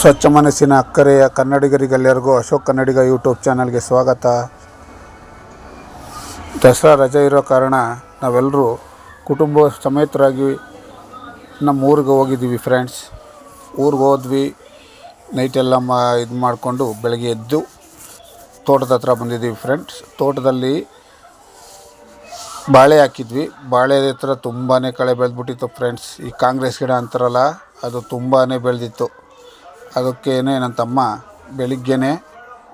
ಸ್ವಚ್ಛ ಮನಸ್ಸಿನ ಅಕ್ಕರೆಯ ಕನ್ನಡಿಗರಿಗೆಲ್ಲರಿಗೂ ಅಶೋಕ್ ಕನ್ನಡಿಗ ಯೂಟ್ಯೂಬ್ ಚಾನಲ್ಗೆ ಸ್ವಾಗತ. ದಸರಾ ರಜೆ ಇರೋ ಕಾರಣ ನಾವೆಲ್ಲರೂ ಕುಟುಂಬ ಸಮೇತರಾಗಿ ನಮ್ಮ ಊರಿಗೆ ಹೋಗಿದ್ದೀವಿ ಫ್ರೆಂಡ್ಸ್ ಊರಿಗೆ ಹೋದ್ವಿ ನೈಟೆಲ್ಲ ಮ, ಇದು ಮಾಡಿಕೊಂಡು ಬೆಳಗ್ಗೆ ಎದ್ದು ತೋಟದ ಹತ್ರ ಬಂದಿದ್ದೀವಿ ಫ್ರೆಂಡ್ಸ್ ತೋಟದಲ್ಲಿ ಬಾಳೆ ಹಾಕಿದ್ವಿ. ಬಾಳೆ ಹತ್ರ ತುಂಬಾ ಕಳೆ ಬೆಳೆದ್ಬಿಟ್ಟಿತ್ತು ಫ್ರೆಂಡ್ಸ್ ಈ ಕಾಂಗ್ರೆಸ್ ಗಿಡ ಅಂತಾರಲ್ಲ, ಅದು ತುಂಬಾ ಬೆಳೆದಿತ್ತು. ಅದಕ್ಕೇನೆ ನನ್ನ ತಮ್ಮ ಬೆಳಿಗ್ಗೆನೇ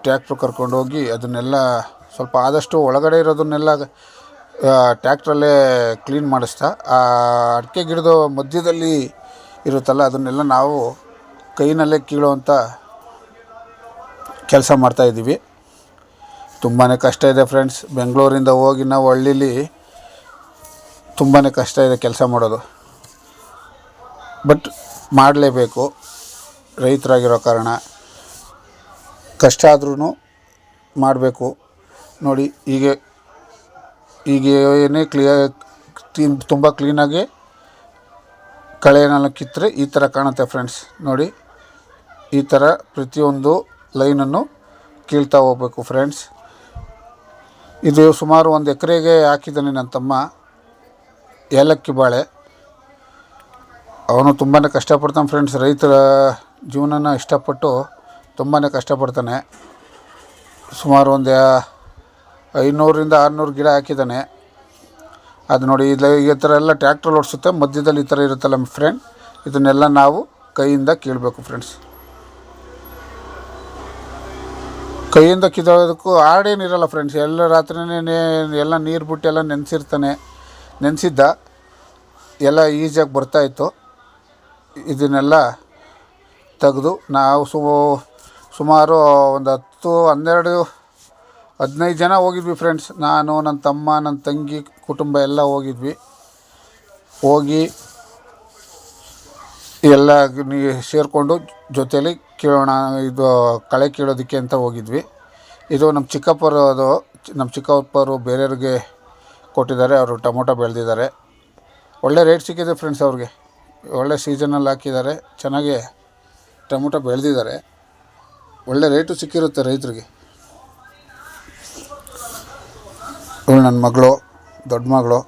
ಟ್ಯಾಕ್ಟ್ರು ಕರ್ಕೊಂಡೋಗಿ ಅದನ್ನೆಲ್ಲ ಸ್ವಲ್ಪ ಆದಷ್ಟು ಒಳಗಡೆ ಇರೋದನ್ನೆಲ್ಲ ಟ್ಯಾಕ್ಟ್ರಲ್ಲೇ ಕ್ಲೀನ್ ಮಾಡಿಸ್ತಾ, ಆ, ಅಡಿಕೆ ಗಿಡದ ಮಧ್ಯದಲ್ಲಿ ಇರುತ್ತಲ್ಲ, ಅದನ್ನೆಲ್ಲ ನಾವು ಕೈನಲ್ಲೇ ಕೀಳುವಂಥ ಕೆಲಸ ಮಾಡ್ತಾಯಿದ್ದೀವಿ ತುಂಬಾ ಕಷ್ಟ ಇದೆ ಫ್ರೆಂಡ್ಸ್. ಬೆಂಗಳೂರಿಂದ ಹೋಗಿ ನಾವು ಹಳ್ಳೀಲಿ ತುಂಬಾ ಕಷ್ಟ ಇದೆ ಕೆಲಸ ಮಾಡೋದು. ಬಟ್ ಮಾಡಲೇಬೇಕು. ರೈತರಾಗಿರೋ ಕಾರಣ ಕಷ್ಟ ಆದ್ರೂ ಮಾಡಬೇಕು. ನೋಡಿ, ಹೀಗೆ ಹೀಗೆ ಏನೇ ಕ್ಲಿಯರ್ ತುಂಬ ಕ್ಲೀನಾಗಿ ಕಳೆನೆಲ್ಲ ಕಿತ್ತರೆ ಈ ಥರ ಕಾಣುತ್ತೆ ಫ್ರೆಂಡ್ಸ್ ನೋಡಿ, ಈ ಥರ ಪ್ರತಿಯೊಂದು ಲೈನನ್ನು ಕೀಳ್ತಾ ಹೋಗಬೇಕು ಫ್ರೆಂಡ್ಸ್ ಇದು ಸುಮಾರು ಒಂದು ಎಕರೆಗೆ ಹಾಕಿದ್ದಾನೆ ನನ್ನ ತಮ್ಮ. ಏಲಕ್ಕಿ ಬಾಳೆ. ಅವನು ತುಂಬಾ ಕಷ್ಟಪಡ್ತಾನೆ ಫ್ರೆಂಡ್ಸ್ ರೈತರ ಜೀವನನ ಇಷ್ಟಪಟ್ಟು ತುಂಬಾ ಕಷ್ಟಪಡ್ತಾನೆ. ಸುಮಾರು ಒಂದು ಐನೂರರಿಂದ ಆರುನೂರು ಗಿಡ ಹಾಕಿದ್ದಾನೆ. ಅದು ನೋಡಿ ಇದು ಈ ಥರ ಎಲ್ಲ ಟ್ಯಾಕ್ಟ್ರಲ್ಲಿ ಓಡಿಸುತ್ತೆ. ಮಧ್ಯದಲ್ಲಿ ಈ ಥರ ಇರುತ್ತಲ್ಲ ನಮ್ಮ ಫ್ರೆಂಡ್ ಇದನ್ನೆಲ್ಲ ನಾವು ಕೈಯಿಂದ ಕೀಳಬೇಕು ಫ್ರೆಂಡ್ಸ್ ಕೈಯಿಂದ ಕಿದೋದಕ್ಕೂ ಆಡೇನಿರಲ್ಲ ಫ್ರೆಂಡ್ಸ್ ಎಲ್ಲ ರಾತ್ರಿನೇ ಎಲ್ಲ ನೀರು ಬಿಟ್ಟು ಎಲ್ಲ ನೆನೆಸಿರ್ತಾನೆ. ನೆನೆಸಿದ್ದ ಎಲ್ಲ ಈಸಿಯಾಗಿ ಬರ್ತಾಯಿತ್ತು ಇದನ್ನೆಲ್ಲ ತೆಗೆದು ನಾವು ಸು ಸುಮಾರು ಒಂದು ಹತ್ತು, ಹನ್ನೆರಡು, ಹದಿನೈದು ಜನ ಹೋಗಿದ್ವಿ ಫ್ರೆಂಡ್ಸ್ ನಾನು, ನನ್ನ ತಮ್ಮ, ನನ್ನ ತಂಗಿ, ಕುಟುಂಬ ಎಲ್ಲ ಹೋಗಿದ್ವಿ. ಹೋಗಿ ಎಲ್ಲ ಸೇರಿಕೊಂಡು ಜೊತೇಲಿ ಕೀಳೋಣ, ಇದು ಕಳೆ ಕೀಳೋದಕ್ಕೆ ಅಂತ ಹೋಗಿದ್ವಿ. ಇದು ನಮ್ಮ ಚಿಕ್ಕಪ್ಪರು ಅದು ನಮ್ಮ ಚಿಕ್ಕಪ್ಪರು ಬೇರೆಯವ್ರಿಗೆ ಕೊಟ್ಟಿದ್ದಾರೆ. ಅವರು ಟೊಮೊಟೊ ಬೆಳೆದಿದ್ದಾರೆ. ಒಳ್ಳೆ ರೇಟ್ ಸಿಕ್ಕಿದೆ ಫ್ರೆಂಡ್ಸ್ ಅವ್ರಿಗೆ. ಒಳ್ಳೆ ಸೀಸನಲ್ಲಿ ಹಾಕಿದ್ದಾರೆ. ಚೆನ್ನಾಗಿ ಟೊಮೊಟೊ ಬೆಳೆದಿದ್ದಾರೆ. ಒಳ್ಳೆ ರೇಟು ಸಿಕ್ಕಿರುತ್ತೆ ರೈತರಿಗೆ. ಇವಳು ನನ್ನ ಮಗಳು, ದೊಡ್ಡ ಮಗಳು.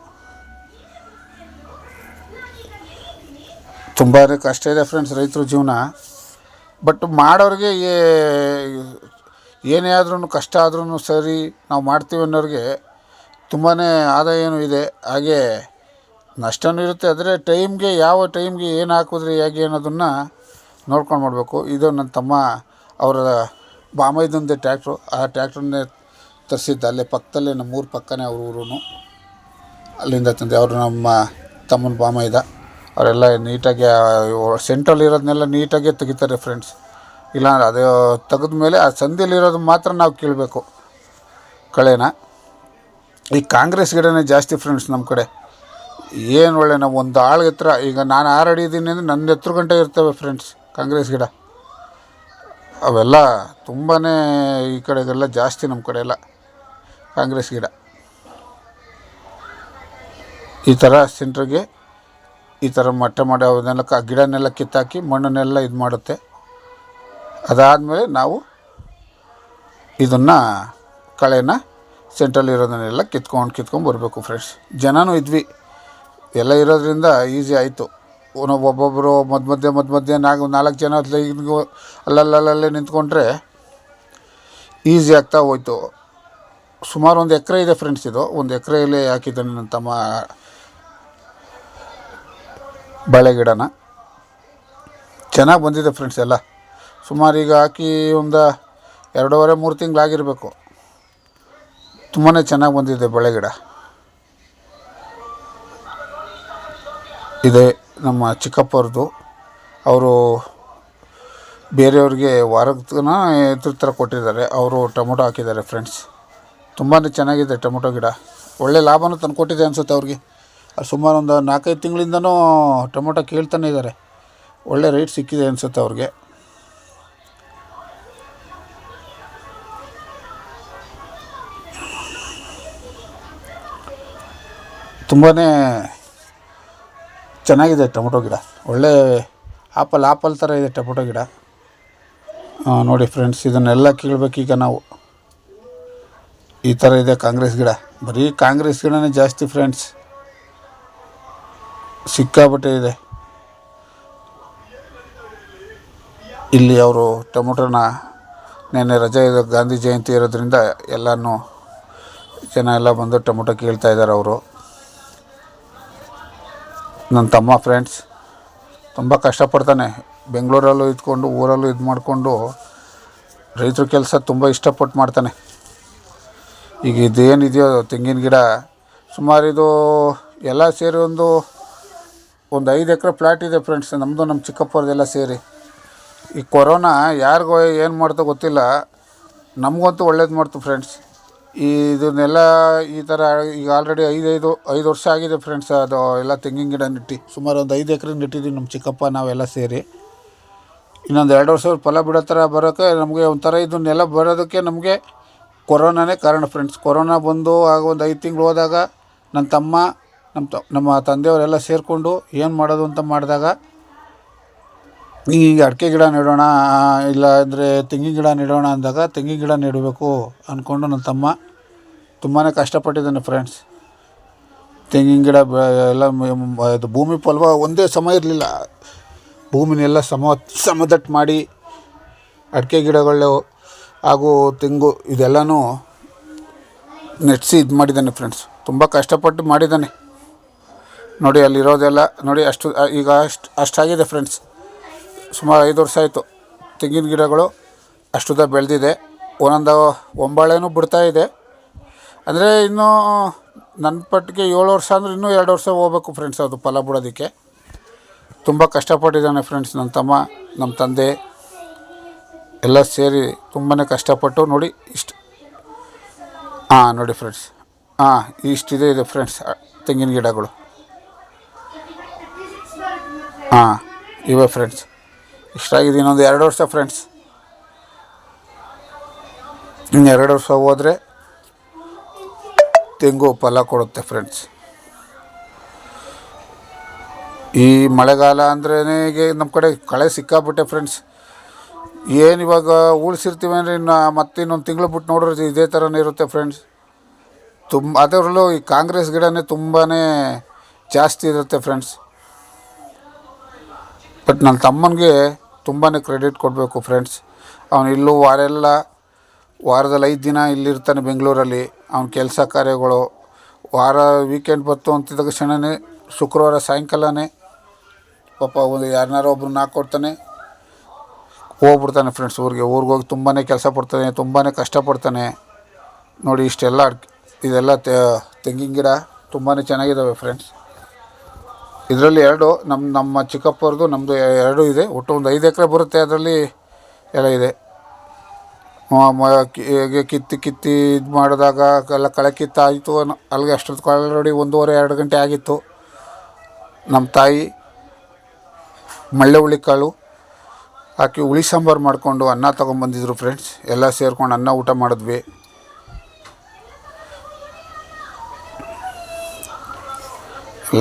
ತುಂಬಾ ಕಷ್ಟ ಇದೆ ಫ್ರೆಂಡ್ಸ್ ರೈತರ ಜೀವನ. ಬಟ್ ಮಾಡೋರಿಗೆ ಏನೇ ಆದ್ರೂ ಕಷ್ಟ ಆದ್ರೂ ಸರಿ, ನಾವು ಮಾಡ್ತೀವಿ ಅನ್ನೋರಿಗೆ ತುಂಬಾ ಆದಾಯನೂ ಇದೆ. ಹಾಗೆ ನಷ್ಟನೂ ಇರುತ್ತೆ. ಆದರೆ ಟೈಮ್ಗೆ ಯಾವ ಟೈಮ್ಗೆ ಏನು ಹಾಕಿದ್ರೆ ಹೇಗೆ ಅನ್ನೋದನ್ನು ನೋಡ್ಕೊಂಡು ಮಾಡಬೇಕು. ಇದು ನನ್ನ ತಮ್ಮ ಅವರ ಬಾಮೈದೊಂದು ಟ್ಯಾಕ್ಟ್ರು. ಆ ಟ್ಯಾಕ್ಟ್ರನ್ನೇ ತರಿಸಿದ್ದ ಅಲ್ಲೇ ಪಕ್ಕದಲ್ಲೇ ನಮ್ಮ ಊರ ಪಕ್ಕನೇ ಅವ್ರ ಊರು ಅಲ್ಲಿಂದ ತಂದೆ ಅವರು ನಮ್ಮ ತಮ್ಮನ ಬಾಮೈದ ಅವರೆಲ್ಲ ನೀಟಾಗಿ ಸೆಂಟ್ರಲ್ಲಿ ಇರೋದನ್ನೆಲ್ಲ ನೀಟಾಗಿ ತೆಗಿತಾರೆ ಫ್ರೆಂಡ್ಸ್ ಇಲ್ಲ ಅದು ತೆಗೆದ ಮೇಲೆ ಆ ಸಂದಿಲಿರೋದು ಮಾತ್ರ ನಾವು ಕೇಳಬೇಕು. ಕಳೆನ? ಈ ಕಾಂಗ್ರೆಸ್ ಗಿಡನೇ ಜಾಸ್ತಿ ಫ್ರೆಂಡ್ಸ್ ನಮ್ಮ ಕಡೆ. ಏನು ಒಳ್ಳೆ ನಾವು ಒಂದು ಆಳು ಹತ್ರ, ಈಗ ನಾನು ಆರು ಅಡಿ ಇದ್ದೀನಿ ಅಂದರೆ ನನ್ನ ಎತ್ತರ ಗಂಟೆ ಇರ್ತವೆ ಫ್ರೆಂಡ್ಸ್ ಕಾಂಗ್ರೆಸ್ ಗಿಡ. ಅವೆಲ್ಲ ತುಂಬಾ ಈ ಕಡೆಗೆಲ್ಲ ಜಾಸ್ತಿ ನಮ್ಮ ಕಡೆ ಎಲ್ಲ ಕಾಂಗ್ರೆಸ್ ಗಿಡ. ಈ ಥರ ಸೆಂಟ್ರಿಗೆ ಈ ಥರ ಮಟ್ಟ ಮಾಡಿ ಅವನ್ನೆಲ್ಲ ಕ, ಗಿಡನೆಲ್ಲ ಕಿತ್ತಾಕಿ ಮಣ್ಣನ್ನೆಲ್ಲ ಇದು ಮಾಡುತ್ತೆ. ಅದಾದಮೇಲೆ ನಾವು ಇದನ್ನು ಕಳೆನ ಸೆಂಟ್ರಲ್ಲಿರೋದನ್ನೆಲ್ಲ ಕಿತ್ಕೊಂಡು ಕಿತ್ಕೊಂಡು ಬರಬೇಕು ಫ್ರೆಂಡ್ಸ್. ಜನನೂ ಇದ್ವಿ. ಎಲ್ಲ ಇರೋದ್ರಿಂದ ಈಸಿ ಆಯಿತು. ಒಬ್ಬೊಬ್ಬರು ಮಧ್ಯ ಮಧ್ಯೆ ಮಧ್ಯ ಮಧ್ಯೆ ನಾಲ್ಕು ನಾಲ್ಕು ಜನ ಲೈನ್ಗೂ ಅಲ್ಲಲ್ಲಲ್ಲೇ ನಿಂತ್ಕೊಂಡ್ರೆ ಈಸಿ ಆಗ್ತಾ ಹೋಯ್ತು. ಸುಮಾರು ಒಂದು ಎಕರೆ ಇದೆ ಫ್ರೆಂಡ್ಸ್ ಇದು. ಒಂದು ಎಕರೆಯಲ್ಲಿ ಹಾಕಿದ್ದಾನೆ ನನ್ನ ತಮ್ಮ ಬಾಳೆ ಗಿಡನ. ಚೆನ್ನಾಗಿ ಬಂದಿದೆ ಫ್ರೆಂಡ್ಸ್ ಎಲ್ಲ. ಸುಮಾರು ಈಗ ಹಾಕಿ ಒಂದು ಎರಡೂವರೆ, ಮೂರು ತಿಂಗಳಾಗಿರಬೇಕು. ತುಂಬಾ ಚೆನ್ನಾಗಿ ಬಂದಿದೆ ಬಳೆಗಿಡ ಇದೆ. ನಮ್ಮ ಚಿಕ್ಕಪ್ಪವ್ರದ್ದು ಅವರು ಬೇರೆಯವ್ರಿಗೆ ವಾರಕ್ಕನ ಇದ್ರ ಥರ ಕೊಟ್ಟಿದ್ದಾರೆ. ಅವರು ಟೊಮೊಟೊ ಹಾಕಿದ್ದಾರೆ ಫ್ರೆಂಡ್ಸ್ ತುಂಬಾ ಚೆನ್ನಾಗಿದೆ ಟೊಮೊಟೊ ಗಿಡ. ಒಳ್ಳೆ ಲಾಭನೂ ತಂದು ಕೊಟ್ಟಿದೆ ಅನಿಸುತ್ತೆ ಅವ್ರಿಗೆ. ಅದು ಸುಮಾರು ಒಂದು ನಾಲ್ಕೈದು ತಿಂಗಳಿಂದನೂ ಟೊಮೊಟೊ ಕೇಳ್ತಾನೆ ಇದ್ದಾರೆ. ಒಳ್ಳೆ ರೇಟ್ ಸಿಕ್ಕಿದೆ ಅನಿಸುತ್ತೆ ಅವ್ರಿಗೆ. ತುಂಬಾ ಚೆನ್ನಾಗಿದೆ ಟೊಮೊಟೊ ಗಿಡ. ಒಳ್ಳೆ ಆಪಲ್ ಆಪಲ್ ಥರ ಇದೆ ಟೊಮೊಟೊ ಗಿಡ. ನೋಡಿ ಫ್ರೆಂಡ್ಸ್ ಇದನ್ನೆಲ್ಲ ಈಗ ನಾವು. ಈ ಥರ ಇದೆ ಕಾಂಗ್ರೆಸ್ ಗಿಡ. ಬರೀ ಕಾಂಗ್ರೆಸ್ ಗಿಡನೇ ಜಾಸ್ತಿ ಫ್ರೆಂಡ್ಸ್ ಸಿಕ್ಕಾಬಟ್ಟೆ ಇದೆ. ಇಲ್ಲಿ ಅವರು ಟೊಮೊಟೊನ ನೆನ್ನೆ ರಜೆ ಇದೆ ಗಾಂಧಿ ಜಯಂತಿ ಇರೋದ್ರಿಂದ ಎಲ್ಲನೂ ಜನ ಎಲ್ಲ ಬಂದು ಟೊಮೊಟೊ ಕೀಳ್ತಾ ಇದ್ದಾರೆ ಅವರು. ನನ್ನ ತಮ್ಮ ಫ್ರೆಂಡ್ಸ್ ತುಂಬ ಕಷ್ಟಪಡ್ತಾನೆ. ಬೆಂಗಳೂರಲ್ಲೂ ಇದ್ಕೊಂಡು, ಊರಲ್ಲೂ ಇದು ಮಾಡಿಕೊಂಡು ರೈತರ ಕೆಲಸ ತುಂಬ ಇಷ್ಟಪಟ್ಟು ಮಾಡ್ತಾನೆ. ಈಗ ಇದೇನಿದೆಯೋ ತೆಂಗಿನ ಗಿಡ, ಸುಮಾರು ಇದು ಎಲ್ಲ ಸೇರಿ ಒಂದು ಒಂದು ಐದು ಎಕರೆ ಪ್ಲಾಟ್ ಇದೆ ಫ್ರೆಂಡ್ಸ್ ನಮ್ಮದು ನಮ್ಮ ಚಿಕ್ಕಪ್ಪರದೆಲ್ಲ ಸೇರಿ. ಈ ಕೊರೋನಾ ಯಾರಿಗೋ ಏನು ಮಾಡ್ತೋ ಗೊತ್ತಿಲ್ಲ. ನಮಗಂತೂ ಒಳ್ಳೇದು ಮಾಡ್ತು ಫ್ರೆಂಡ್ಸ್ ಇದನ್ನೆಲ್ಲ ಈ ಥರ ಈಗ ಆಲ್ರೆಡಿ ಐದೈದು ಐದು ವರ್ಷ ಆಗಿದೆ ಫ್ರೆಂಡ್ಸ್ ಅದು ಎಲ್ಲ ತೆಂಗಿನ ಗಿಡ ನೆಟ್ಟು. ಸುಮಾರು ಒಂದು ಐದು ಎಕರೆ ನೆಟ್ಟಿದ್ದೀವಿ ನಮ್ಮ ಚಿಕ್ಕಪ್ಪ, ನಾವೆಲ್ಲ ಸೇರಿ. ಇನ್ನೊಂದು ಎರಡು ವರ್ಷ ಫಲ ಬಿಡೋ ಥರ ಬರೋಕ್ಕೆ ನಮಗೆ ಒಂಥರ ಇದನ್ನೆಲ್ಲ ಬರೋದಕ್ಕೆ ನಮಗೆ ಕೊರೋನಾನೇ ಕಾರಣ ಫ್ರೆಂಡ್ಸ್ ಕೊರೋನಾ ಬಂದು ಆಗ ಒಂದು ಐದು ತಿಂಗಳು ಹೋದಾಗ ನನ್ನ ತಮ್ಮ ನಮ್ಮ ತ, ನಮ್ಮ ತಂದೆಯವರೆಲ್ಲ ಸೇರಿಕೊಂಡು ಏನು ಮಾಡೋದು ಅಂತ ಮಾಡಿದಾಗ ಈಗ ಅಡಿಕೆ ಗಿಡ ನೆಡೋಣ ಇಲ್ಲ ಅಂದರೆ ತೆಂಗಿನ ಗಿಡ ನೆಡೋಣ ಅಂದಾಗ ತೆಂಗಿನ ಗಿಡ ನೆಡಬೇಕು ಅಂದ್ಕೊಂಡು ನನ್ನ ತಮ್ಮ ತುಂಬಾ ಕಷ್ಟಪಟ್ಟಿದ್ದಾನೆ ಫ್ರೆಂಡ್ಸ್ ತೆಂಗಿನ ಗಿಡ ಎಲ್ಲ ಇದು ಭೂಮಿ ಫಲವ ಒಂದೇ ಸಮ ಇರಲಿಲ್ಲ. ಭೂಮಿನೆಲ್ಲ ಸಮ, ಸಮದಟ್ಟು ಮಾಡಿ ಅಡಿಕೆ ಗಿಡಗಳು ಹಾಗೂ ತೆಂಗು ಇದೆಲ್ಲನೂ ನೆಟ್ಸಿ ಇದು ಮಾಡಿದ್ದಾನೆ ಫ್ರೆಂಡ್ಸ್ ತುಂಬ ಕಷ್ಟಪಟ್ಟು ಮಾಡಿದ್ದಾನೆ. ನೋಡಿ ಅಲ್ಲಿರೋದೆಲ್ಲ, ನೋಡಿ ಅಷ್ಟು ಈಗ ಅಷ್ಟು, ಅಷ್ಟಾಗಿದೆ ಫ್ರೆಂಡ್ಸ್ ಸುಮಾರು ಐದು ವರ್ಷ ಆಯಿತು. ತೆಂಗಿನ ಗಿಡಗಳು ಅಷ್ಟುದ ಬೆಳೆದಿದೆ. ಒಂದೊಂದು ಒಂಬಾಳೆನೂ ಬಿಡ್ತಾ ಇದೆ. ಅಂದರೆ ಇನ್ನೂ ನನ್ನ ಪಟ್ಟಿಗೆ ಏಳು ವರ್ಷ ಅಂದರೆ ಇನ್ನೂ ಎರಡು ವರ್ಷ ಹೋಗ್ಬೇಕು ಫ್ರೆಂಡ್ಸ್ ಅದು ಫಲ ಬಿಡೋದಕ್ಕೆ. ತುಂಬ ಕಷ್ಟಪಟ್ಟಿದ್ದಾನೆ ಫ್ರೆಂಡ್ಸ್ ನನ್ನ ತಮ್ಮ ನಮ್ಮ ತಂದೆ. ಎಲ್ಲ ಸೇರಿ ತುಂಬಾ ಕಷ್ಟಪಟ್ಟು ನೋಡಿ ಇಷ್ಟು ಹಾಂ ನೋಡಿ ಫ್ರೆಂಡ್ಸ್ ಹಾಂ ಇಷ್ಟಿದೆ ಇದೆ ಫ್ರೆಂಡ್ಸ್ ತೆಂಗಿನ ಗಿಡಗಳು. ಹಾಂ ಇವೆ ಫ್ರೆಂಡ್ಸ್ ಇಷ್ಟಾಗಿದೆ ಇನ್ನೊಂದು ಎರಡು ವರ್ಷ ಫ್ರೆಂಡ್ಸ್ ಇನ್ನು ಎರಡು ವರ್ಷ ಹೋದರೆ ತೆಂಗು ಫಲ ಕೊಡುತ್ತೆ ಫ್ರೆಂಡ್ಸ್ ಈ ಮಳೆಗಾಲ ಅಂದ್ರೇ ನಮ್ಮ ಕಡೆ ಕಳೆ ಸಿಕ್ಕಾಬಿಟ್ಟೆ ಫ್ರೆಂಡ್ಸ್ ಏನು ಇವಾಗ ಉಳಿಸಿರ್ತೀವಿ ಅಂದರೆ ಇನ್ನು ಮತ್ತೆ ಇನ್ನೊಂದು ತಿಂಗಳು ಬಿಟ್ಟು ನೋಡಿದ್ರೆ ಇದೇ ಥರನೇ ಇರುತ್ತೆ ಫ್ರೆಂಡ್ಸ್ ತುಂಬ ಅದರಲ್ಲೂ ಈ ಕಾಂಗ್ರೆಸ್ ಗಿಡನೇ ತುಂಬಾ ಜಾಸ್ತಿ ಇರುತ್ತೆ ಫ್ರೆಂಡ್ಸ್ ಬಟ್ ನನ್ನ ತಮ್ಮನಿಗೆ ತುಂಬಾ ಕ್ರೆಡಿಟ್ ಕೊಡಬೇಕು ಫ್ರೆಂಡ್ಸ್ ಅವನು ಇಲ್ಲೂ ವಾರೆಲ್ಲ, ವಾರದಲ್ಲಿ ಐದು ದಿನ ಇಲ್ಲಿರ್ತಾನೆ ಬೆಂಗಳೂರಲ್ಲಿ. ಅವ್ನ ಕೆಲಸ ಕಾರ್ಯಗಳು, ವಾರ ವೀಕೆಂಡ್ ಬಂತು ಅಂತಿದ್ದ ಕ್ಷಣನೇ ಶುಕ್ರವಾರ ಸಾಯಂಕಾಲನೇ ಪಾಪ ಒಂದು ಯಾರನ್ನಾರು ಒಬ್ರನ್ನ ಹಾಕ್ಕೊಡ್ತಾನೆ ಹೋಗ್ಬಿಡ್ತಾನೆ ಫ್ರೆಂಡ್ಸ್ ಊರಿಗೆ. ಊರಿಗೆ ಹೋಗಿ ತುಂಬಾ ಕೆಲಸ ಪಡ್ತಾನೆ ತುಂಬಾ ಕಷ್ಟಪಡ್ತಾನೆ ನೋಡಿ ಇಷ್ಟೆಲ್ಲ ಇದೆಲ್ಲ ತೆಂಗಿನ ಗಿಡ ತುಂಬಾ ಚೆನ್ನಾಗಿದ್ದಾವೆ ಫ್ರೆಂಡ್ಸ್ ಇದರಲ್ಲಿ ಎರಡು ನಮ್ಮ ನಮ್ಮ ಚಿಕ್ಕಪ್ಪರದು ನಮ್ಮದು ಎರಡು ಇದೆ. ಒಟ್ಟು ಒಂದು ಐದು ಎಕರೆ ಬರುತ್ತೆ ಅದರಲ್ಲಿ ಎಲ್ಲ ಇದೆ. ಕಿತ್ತು, ಕಿತ್ತಿ ಇದು ಮಾಡಿದಾಗ ಎಲ್ಲ ಕಳೆ ಕಿತ್ತಾಯಿತು ಅಲ್ಲಿಗೆ ಅಷ್ಟೊತ್ತು ಆಲ್ರೆಡಿ ಒಂದೂವರೆ, ಎರಡು ಗಂಟೆ ಆಗಿತ್ತು. ನಮ್ಮ ತಾಯಿ ಮಳ್ಳೆ ಹುಳಿ ಕಾಳು, ಹಾಕಿ ಹುಳಿ ಸಾಂಬಾರು ಮಾಡಿಕೊಂಡು ಅನ್ನ ತೊಗೊಂಬಂದಿದ್ರು ಫ್ರೆಂಡ್ಸ್ ಎಲ್ಲ ಸೇರ್ಕೊಂಡು ಅನ್ನ ಊಟ ಮಾಡಿದ್ವಿ.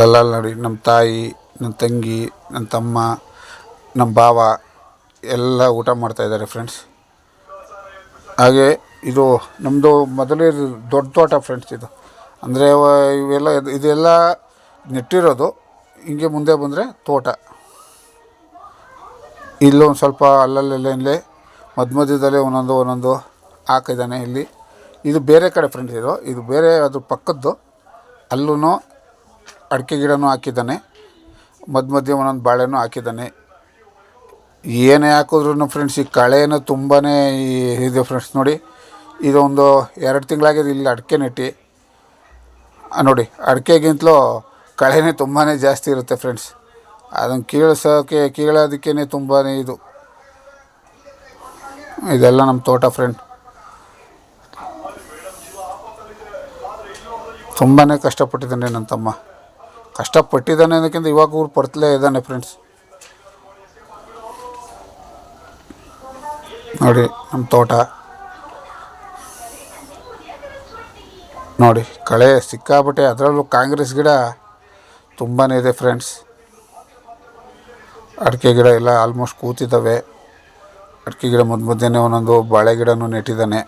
ಅಲ್ಲೆಲ್ಲ ನೋಡಿ ನಮ್ಮ ತಾಯಿ ನನ್ನ ತಂಗಿ ನನ್ನ ತಮ್ಮ ನಮ್ಮ ಭಾವ, ಎಲ್ಲ ಊಟ ಮಾಡ್ತಾಯಿದ್ದಾರೆ ಫ್ರೆಂಡ್ಸ್ ಹಾಗೆ ಇದು ನಮ್ಮದು ಮೊದಲೇ ದೊಡ್ಡ ತೋಟ ಫ್ರೆಂಡ್ಸ್ ಇದು. ಅಂದರೆ ಇವೆಲ್ಲ ಇದು- ಇದೆಲ್ಲ ನೆಟ್ಟಿರೋದು ಹಿಂಗೆ ಮುಂದೆ ಬಂದರೆ ತೋಟ. ಇಲ್ಲೊಂದು ಸ್ವಲ್ಪ ಅಲ್ಲಲ್ಲೇ ಮಧ್ಯ ಮಧ್ಯದಲ್ಲೇ ಒಂದೊಂದು ಒಂದೊಂದು ಹಾಕಿದ್ದಾನೆ ಇಲ್ಲಿ. ಇದು ಬೇರೆ ಕಡೆ ಫ್ರೆಂಡ್ಸ್ ಇದು. ಇದು ಬೇರೆ ಅದ್ರ ಪಕ್ಕದ್ದು. ಅಲ್ಲೂ ಅಡಿಕೆ ಗಿಡನೂ ಹಾಕಿದ್ದಾನೆ. ಮಧ್ಯ ಮಧ್ಯೆ ಒಂದೊಂದು ಬಾಳೆನೂ ಹಾಕಿದ್ದಾನೆ. ಏನೇ ಹಾಕಿದ್ರು ಫ್ರೆಂಡ್ಸ್ ಈ ಕಳೆನೂ ತುಂಬಾ ಇದೆ ಫ್ರೆಂಡ್ಸ್ ನೋಡಿ. ಇದೊಂದು ಎರಡು ತಿಂಗಳಾಗಿದೆ ಇಲ್ಲಿ ಅಡಿಕೆ ನೆಟ್ಟಿ. ನೋಡಿ, ಅಡಿಕೆಗಿಂತಲೂ ಕಳೆನೇ ತುಂಬಾ ಜಾಸ್ತಿ ಇರುತ್ತೆ ಫ್ರೆಂಡ್ಸ್ ಅದನ್ನು ಕೀಳಿಸೋಕೆ ಕೀಳೋದಕ್ಕೇ ತುಂಬಾ ಇದು. ಇದೆಲ್ಲ ನಮ್ಮ ತೋಟ ಫ್ರೆಂಡ್ ತುಂಬಾ ಕಷ್ಟಪಟ್ಟಿದ್ದಾನೆ ನನ್ನ ತಮ್ಮ. ಕಷ್ಟಪಟ್ಟಿದ್ದಾನೆ ಅನ್ನೋಕ್ಕಿಂತ ಇವಾಗ ಊರು ಪರ್ತಲೇ ಇದ್ದಾನೆ ಫ್ರೆಂಡ್ಸ್ ನೋಡಿ ನಮ್ಮ ತೋಟ. ನೋಡಿ, ಕಳೆ ಸಿಕ್ಕಾಬಿಟ್ಟೆ ಅದರಲ್ಲೂ ಕಾಂಗ್ರೆಸ್ ಗಿಡ ತುಂಬಾ ಇದೆ ಫ್ರೆಂಡ್ಸ್ ಅಡಿಕೆ ಗಿಡ ಎಲ್ಲ ಆಲ್ಮೋಸ್ಟ್ ಕೂತಿದ್ದಾವೆ. ಅಡಿಕೆ ಗಿಡ ಮುದ್ದು ಮುದ್ದೆನೇ ಒಂದೊಂದು ಬಾಳೆ ಗಿಡನೂ ನೆಟ್ಟಿದ್ದಾನೆ.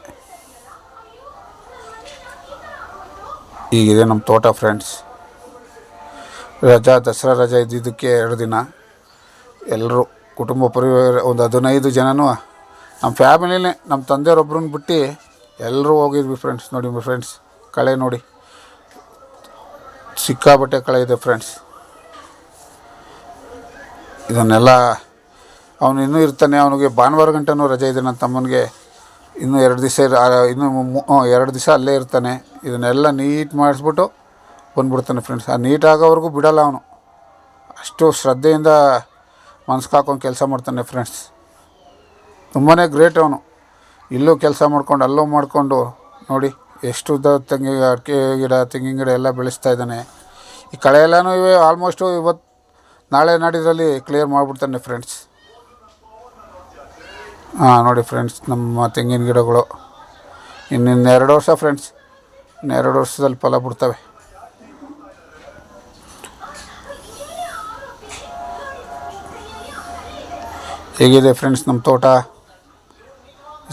ಈಗಿದೆ ನಮ್ಮ ತೋಟ ಫ್ರೆಂಡ್ಸ್ ರಜಾ, ದಸರಾ ರಜಾ ಇದ್ದಿದ್ದಕ್ಕೆ ಎರಡು ದಿನ. ಎಲ್ಲರೂ ಕುಟುಂಬ ಪರಿವಾರ ಒಂದು ಹದಿನೈದು ಜನನೂ ನಮ್ಮ ಫ್ಯಾಮಿಲಿನೇ ನಮ್ಮ ತಂದೆಯವ್ರೊಬ್ರನ್ನ ಬಿಟ್ಟು ಎಲ್ಲರೂ ಹೋಗಿದ್ವಿ ಫ್ರೆಂಡ್ಸ್. ನೋಡಿ ಫ್ರೆಂಡ್ಸ್, ಕಳೆ ನೋಡಿ. ಸಿಕ್ಕಾಬಟ್ಟೆ ಕಳೆ ಇದೆ ಫ್ರೆಂಡ್ಸ್. ಇದನ್ನೆಲ್ಲ ಅವನು ಇನ್ನೂ ಇರ್ತಾನೆ, ಅವನಿಗೆ ಭಾನುವಾರ ಗಂಟನೂ ರಜೆ ಇದೆ. ನನ್ನ ತಮ್ಮನಿಗೆ ಇನ್ನೂ ಎರಡು ದಿವಸ ಇನ್ನೂ ಎರಡು ದಿವಸ ಅಲ್ಲೇ ಇರ್ತಾನೆ. ಇದನ್ನೆಲ್ಲ ನೀಟ್ ಮಾಡಿಸ್ಬಿಟ್ಟು ಬಂದ್ಬಿಡ್ತಾನೆ ಫ್ರೆಂಡ್ಸ್ ಆ ನೀಟಾಗೋವರೆಗೂ ಬಿಡಲ್ಲ ಅವನು. ಅಷ್ಟು ಶ್ರದ್ಧೆಯಿಂದ ಮನಸ್ಸು ಹಾಕೊಂಡು ಕೆಲಸ ಮಾಡ್ತಾನೆ ಫ್ರೆಂಡ್ಸ್ ತುಂಬಾ ಗ್ರೇಟ್ ಅವನು. ಇಲ್ಲೂ ಕೆಲಸ ಮಾಡ್ಕೊಂಡು, ಅಲ್ಲೂ ಮಾಡಿಕೊಂಡು, ನೋಡಿ ಎಷ್ಟು ಉದ್ದ ತೆಂಗಿ, ಅಡಿಕೆ ಗಿಡ, ತೆಂಗಿನ ಗಿಡ ಎಲ್ಲ ಬೆಳೆಸ್ತಾ ಇದ್ದಾನೆ. ಈ ಕಳೆ ಎಲ್ಲನೂ ಇವೆ ಆಲ್ಮೋಸ್ಟು ಇವತ್ತು ನಾಳೆ ನಾಡಿದ್ರಲ್ಲಿ ಕ್ಲಿಯರ್ ಮಾಡಿಬಿಡ್ತಾನೆ ಫ್ರೆಂಡ್ಸ್ ಹಾಂ ನೋಡಿ ಫ್ರೆಂಡ್ಸ್ ನಮ್ಮ ತೆಂಗಿನ ಗಿಡಗಳು. ಇನ್ನಿನ್ನೆರಡು ವರ್ಷ ಫ್ರೆಂಡ್ಸ್ ಇನ್ನೆರಡು ವರ್ಷದಲ್ಲಿ ಫಲ ಬಿಡ್ತವೆ. ಹೇಗಿದೆ ಫ್ರೆಂಡ್ಸ್ ನಮ್ಮ ತೋಟ?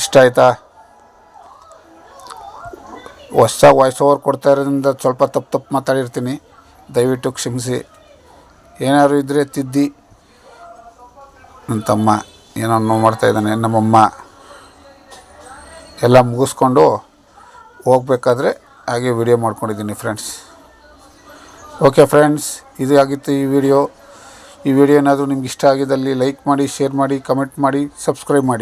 ಇಷ್ಟ ಆಯ್ತಾ? ಹೊಸ ವಾಯ್ಸ್ ಓವರ್ ಕೊಡ್ತಾ ಇರೋದ್ರಿಂದ ಸ್ವಲ್ಪ ತಪ್ಪು ತಪ್ಪು ಮಾತಾಡಿರ್ತೀನಿ. ದಯವಿಟ್ಟು ಕ್ಷಮಿಸಿ. ಏನಾದ್ರು ಇದ್ದರೆ ತಿದ್ದಿ. ನನ್ನ ತಮ್ಮ ಏನೋ ಮಾಡ್ತಾ ಇದ್ದಾನೆ, ನಮ್ಮಮ್ಮ. ಎಲ್ಲ ಮುಗಿಸ್ಕೊಂಡು ಹೋಗ್ಬೇಕಾದ್ರೆ ಹಾಗೆ ವಿಡಿಯೋ ಮಾಡ್ಕೊಂಡಿದ್ದೀನಿ ಫ್ರೆಂಡ್ಸ್ ಓಕೆ ಫ್ರೆಂಡ್ಸ್ ಇದು ಆಗಿತ್ತು ಈ ವಿಡಿಯೋ ಈ ವಿಡಿಯೋ ಏನಾದರೂ ನಿಮ್ಗೆ ಇಷ್ಟ ಆಗಿದ್ದಲ್ಲಿ ಲೈಕ್ ಮಾಡಿ ಶೇರ್ ಮಾಡಿ ಕಮೆಂಟ್ ಮಾಡಿ ಸಬ್ಸ್ಕ್ರೈಬ್ ಮಾಡಿ.